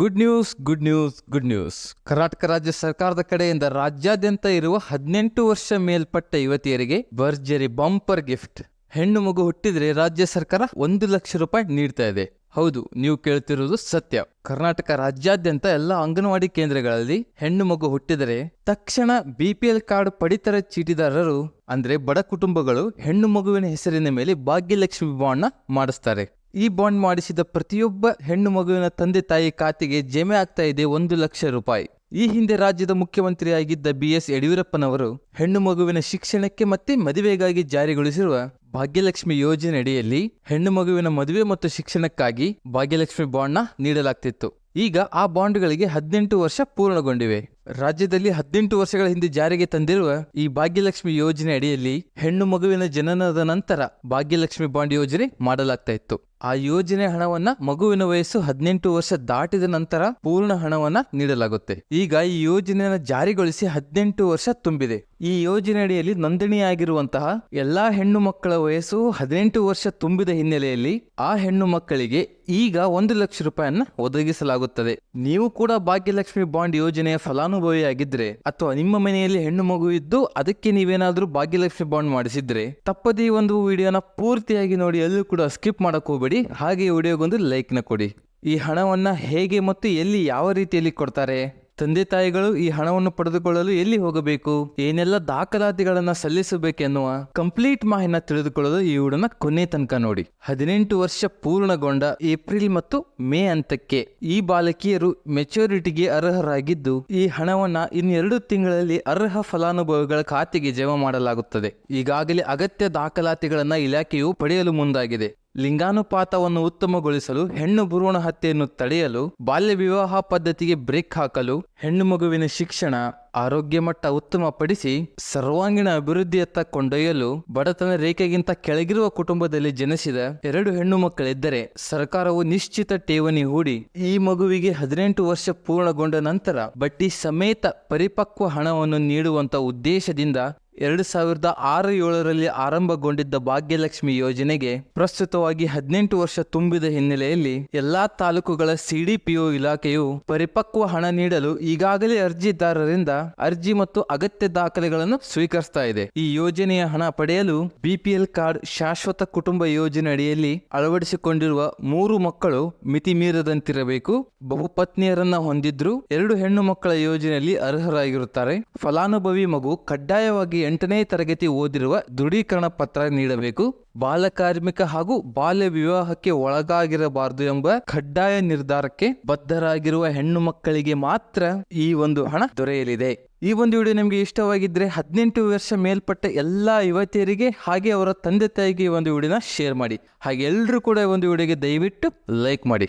Good news good news good news Karnataka ರಾಜ್ಯ ಸರ್ಕಾರದ ಕಡೆಯಿಂದ ರಾಜ್ಯಾದ್ಯಂತ ಇರುವ ಹದಿನೆಂಟು ವರ್ಷ ಮೇಲ್ಪಟ್ಟ ಯುವತಿಯರಿಗೆ ಭರ್ಜರಿ ಬಂಪರ್ ಗಿಫ್ಟ್. ಹೆಣ್ಣು ಮಗು ಹುಟ್ಟಿದ್ರೆ ರಾಜ್ಯ ಸರ್ಕಾರ ಒಂದು ಲಕ್ಷ ರೂಪಾಯಿ ನೀಡ್ತಾ ಇದೆ. ಹೌದು, ನೀವು ಕೇಳ್ತಿರುವುದು ಸತ್ಯ. ಕರ್ನಾಟಕ ರಾಜ್ಯಾದ್ಯಂತ ಎಲ್ಲ ಅಂಗನವಾಡಿ ಕೇಂದ್ರಗಳಲ್ಲಿ ಹೆಣ್ಣು ಮಗು ಹುಟ್ಟಿದರೆ ತಕ್ಷಣ ಬಿಪಿಎಲ್ ಕಾರ್ಡ್ ಪಡಿತರ ಚೀಟಿದಾರರು, ಅಂದ್ರೆ ಬಡ ಕುಟುಂಬಗಳು ಹೆಣ್ಣು ಮಗುವಿನ ಹೆಸರಿನ ಮೇಲೆ ಭಾಗ್ಯಲಕ್ಷ್ಮಿ ಬಾಂಡ್ನ ಮಾಡಿಸ್ತಾರೆ. ಈ ಬಾಂಡ್ ಮಾಡಿಸಿದ ಪ್ರತಿಯೊಬ್ಬ ಹೆಣ್ಣು ಮಗುವಿನ ತಂದೆ ತಾಯಿ ಖಾತೆಗೆ ಜಮೆ ಆಗ್ತಾ ಇದೆ ಒಂದು ಲಕ್ಷ ರೂಪಾಯಿ. ಈ ಹಿಂದೆ ರಾಜ್ಯದ ಮುಖ್ಯಮಂತ್ರಿಯಾಗಿದ್ದ ಬಿ ಎಸ್ ಯಡಿಯೂರಪ್ಪನವರು ಹೆಣ್ಣು ಮಗುವಿನ ಶಿಕ್ಷಣಕ್ಕೆ ಮತ್ತೆ ಮದುವೆಗಾಗಿ ಜಾರಿಗೊಳಿಸಿರುವ ಭಾಗ್ಯಲಕ್ಷ್ಮಿ ಯೋಜನೆ ಅಡಿಯಲ್ಲಿ ಹೆಣ್ಣು ಮಗುವಿನ ಮದುವೆ ಮತ್ತು ಶಿಕ್ಷಣಕ್ಕಾಗಿ ಭಾಗ್ಯಲಕ್ಷ್ಮಿ ಬಾಂಡ್ನ ನೀಡಲಾಗ್ತಿತ್ತು. ಈಗ ಆ ಬಾಂಡ್ಗಳಿಗೆ ಹದಿನೆಂಟು ವರ್ಷ ಪೂರ್ಣಗೊಂಡಿವೆ. ರಾಜ್ಯದಲ್ಲಿ ಹದಿನೆಂಟು ವರ್ಷಗಳ ಹಿಂದೆ ಜಾರಿಗೆ ತಂದಿರುವ ಈ ಭಾಗ್ಯಲಕ್ಷ್ಮಿ ಯೋಜನೆ ಅಡಿಯಲ್ಲಿ ಹೆಣ್ಣು ಮಗುವಿನ ಜನನದ ನಂತರ ಭಾಗ್ಯಲಕ್ಷ್ಮಿ ಬಾಂಡ್ ಯೋಜನೆ ಮಾಡಲಾಗ್ತಾ ಇತ್ತು. ಆ ಯೋಜನೆ ಹಣವನ್ನ ಮಗುವಿನ ವಯಸ್ಸು ಹದಿನೆಂಟು ವರ್ಷ ದಾಟಿದ ನಂತರ ಪೂರ್ಣ ಹಣವನ್ನ ನೀಡಲಾಗುತ್ತೆ. ಈಗ ಈ ಯೋಜನೆಯನ್ನು ಜಾರಿಗೊಳಿಸಿ ಹದಿನೆಂಟು ವರ್ಷ ತುಂಬಿದೆ. ಈ ಯೋಜನೆ ಅಡಿಯಲ್ಲಿ ನೋಂದಣಿಯಾಗಿರುವಂತಹ ಎಲ್ಲಾ ಹೆಣ್ಣು ಮಕ್ಕಳ ವಯಸ್ಸು ಹದಿನೆಂಟು ವರ್ಷ ತುಂಬಿದ ಹಿನ್ನೆಲೆಯಲ್ಲಿ ಆ ಹೆಣ್ಣು ಮಕ್ಕಳಿಗೆ ಈಗ ಒಂದು ಲಕ್ಷ ರೂಪಾಯಿಯನ್ನ ಒದಗಿಸಲಾಗುತ್ತದೆ. ನೀವು ಕೂಡ ಭಾಗ್ಯಲಕ್ಷ್ಮಿ ಬಾಂಡ್ ಯೋಜನೆಯ ಫಲಾನುಭವಿಯಾಗಿದ್ರೆ ಅಥವಾ ನಿಮ್ಮ ಮನೆಯಲ್ಲಿ ಹೆಣ್ಣು ಮಗು ಇದ್ದು ಅದಕ್ಕೆ ನೀವೇನಾದ್ರೂ ಭಾಗ್ಯಲಕ್ಷ್ಮಿ ಬಾಂಡ್ ಮಾಡಿಸಿದ್ರೆ ತಪ್ಪದೇ ಒಂದು ವಿಡಿಯೋನ ಪೂರ್ತಿಯಾಗಿ ನೋಡಿ ಎಲ್ಲೂ ಕೂಡ ಸ್ಕಿಪ್ ಮಾಡಕ್ ಹೋಗ್ಬೇಡಿ. ಹಾಗೆ ವಿಡಿಯೋಗೊಂದು ಲೈಕ್ನ ಕೊಡಿ. ಈ ಹಣವನ್ನ ಹೇಗೆ ಮತ್ತು ಎಲ್ಲಿ ಯಾವ ರೀತಿಯಲ್ಲಿ ಕೊಡ್ತಾರೆ? ತಂದೆ ತಾಯಿಗಳು ಈ ಹಣವನ್ನು ಪಡೆದುಕೊಳ್ಳಲು ಎಲ್ಲಿ ಹೋಗಬೇಕು? ಏನೆಲ್ಲ ದಾಖಲಾತಿಗಳನ್ನ ಸಲ್ಲಿಸಬೇಕೆನ್ನುವ ಕಂಪ್ಲೀಟ್ ಮಾಹಿತಿ ತಿಳಿದುಕೊಳ್ಳಲು ಈ ವಿಡಿಯೋನ ಕೊನೆ ತನಕ ನೋಡಿ. ಹದಿನೆಂಟು ವರ್ಷ ಪೂರ್ಣಗೊಂಡ ಏಪ್ರಿಲ್ ಮತ್ತು ಮೇ ಹಂತಕ್ಕೆ ಈ ಬಾಲಕಿಯರು ಮೆಚುರಿಟಿಗೆ ಅರ್ಹರಾಗಿದ್ದು, ಈ ಹಣವನ್ನ ಇನ್ನೆರಡು ತಿಂಗಳಲ್ಲಿ ಅರ್ಹ ಫಲಾನುಭವಿಗಳ ಖಾತೆಗೆ ಜಮಾ ಮಾಡಲಾಗುತ್ತದೆ. ಈಗಾಗಲೇ ಅಗತ್ಯ ದಾಖಲಾತಿಗಳನ್ನ ಇಲಾಖೆಯು ಪಡೆಯಲು ಮುಂದಾಗಿದೆ. ಲಿಂಗಾನುಪಾತವನ್ನು ಉತ್ತಮಗೊಳಿಸಲು ಹೆಣ್ಣು ಭ್ರೂಣ ಹತ್ಯೆಯನ್ನು ತಡೆಯಲು ಬಾಲ್ಯ ವಿವಾಹ ಪದ್ಧತಿಗೆ ಬ್ರೇಕ್ ಹಾಕಲು ಹೆಣ್ಣು ಮಗುವಿನ ಶಿಕ್ಷಣ ಆರೋಗ್ಯ ಮಟ್ಟ ಉತ್ತಮಪಡಿಸಿ ಸರ್ವಾಂಗೀಣ ಅಭಿವೃದ್ಧಿಯತ್ತ ಕೊಂಡೊಯ್ಯಲು ಬಡತನ ರೇಖೆಗಿಂತ ಕೆಳಗಿರುವ ಕುಟುಂಬದಲ್ಲಿ ಜನಿಸಿದ ಎರಡು ಹೆಣ್ಣು ಮಕ್ಕಳಿದ್ದರೆ ಸರ್ಕಾರವು ನಿಶ್ಚಿತ ಠೇವಣಿ ಹೂಡಿ ಈ ಮಗುವಿಗೆ ಹದಿನೆಂಟು ವರ್ಷ ಪೂರ್ಣಗೊಂಡ ನಂತರ ಬಟ್ಟಿ ಸಮೇತ ಪರಿಪಕ್ವ ಹಣವನ್ನು ನೀಡುವಂತ ಉದ್ದೇಶದಿಂದ ಎರಡು ಸಾವಿರದ ಆರು ಏಳರಲ್ಲಿ ಆರಂಭಗೊಂಡಿದ್ದ ಭಾಗ್ಯಲಕ್ಷ್ಮಿ ಯೋಜನೆಗೆ ಪ್ರಸ್ತುತವಾಗಿ ಹದಿನೆಂಟು ವರ್ಷ ತುಂಬಿದ ಹಿನ್ನೆಲೆಯಲ್ಲಿ ಎಲ್ಲಾ ತಾಲೂಕುಗಳ ಸಿಡಿಪಿಒ ಇಲಾಖೆಯು ಪರಿಪಕ್ವ ಹಣ ನೀಡಲು ಈಗಾಗಲೇ ಅರ್ಜಿದಾರರಿಂದ ಅರ್ಜಿ ಮತ್ತು ಅಗತ್ಯ ದಾಖಲೆಗಳನ್ನು ಸ್ವೀಕರಿಸ್ತಾ ಇದೆ. ಈ ಯೋಜನೆಯ ಹಣ ಪಡೆಯಲು ಬಿಪಿಎಲ್ ಕಾರ್ಡ್ ಶಾಶ್ವತ ಕುಟುಂಬ ಯೋಜನೆ ಅಡಿಯಲ್ಲಿ ಅಳವಡಿಸಿಕೊಂಡಿರುವ ಮೂರು ಮಕ್ಕಳು ಮಿತಿ ಮೀರದಂತಿರಬೇಕು. ಬಹುಪತ್ನಿಯರನ್ನ ಹೊಂದಿದ್ರು ಎರಡು ಹೆಣ್ಣು ಮಕ್ಕಳ ಯೋಜನೆಯಲ್ಲಿ ಅರ್ಹರಾಗಿರುತ್ತಾರೆ. ಫಲಾನುಭವಿ ಮಗು ಕಡ್ಡಾಯವಾಗಿ ಎಂಟನೇ ತರಗತಿ ಓದಿರುವ ದೃಢೀಕರಣ ಪತ್ರ ನೀಡಬೇಕು. ಬಾಲಕಾರ್ಮಿಕ ಹಾಗೂ ಬಾಲ್ಯ ವಿವಾಹಕ್ಕೆ ಒಳಗಾಗಿರಬಾರದು ಎಂಬ ಕಡ್ಡಾಯ ನಿರ್ಧಾರಕ್ಕೆ ಬದ್ಧರಾಗಿರುವ ಹೆಣ್ಣು ಮಕ್ಕಳಿಗೆ ಮಾತ್ರ ಈ ಒಂದು ಹಣ ದೊರೆಯಲಿದೆ. ಈ ಒಂದು ವಿಡಿಯೋ ನಿಮಗೆ ಇಷ್ಟವಾಗಿದ್ರೆ ಹದಿನೆಂಟು ವರ್ಷ ಮೇಲ್ಪಟ್ಟ ಎಲ್ಲ ಯುವತಿಯರಿಗೆ ಹಾಗೆ ಅವರ ತಂದೆ ತಾಯಿಗೆ ಈ ಒಂದು ವಿಡಿಯೋನ ಶೇರ್ ಮಾಡಿ. ಹಾಗೆ ಎಲ್ಲರೂ ಕೂಡ ಈ ಒಂದು ವಿಡಿಯೋಗೆ ದಯವಿಟ್ಟು ಲೈಕ್ ಮಾಡಿ.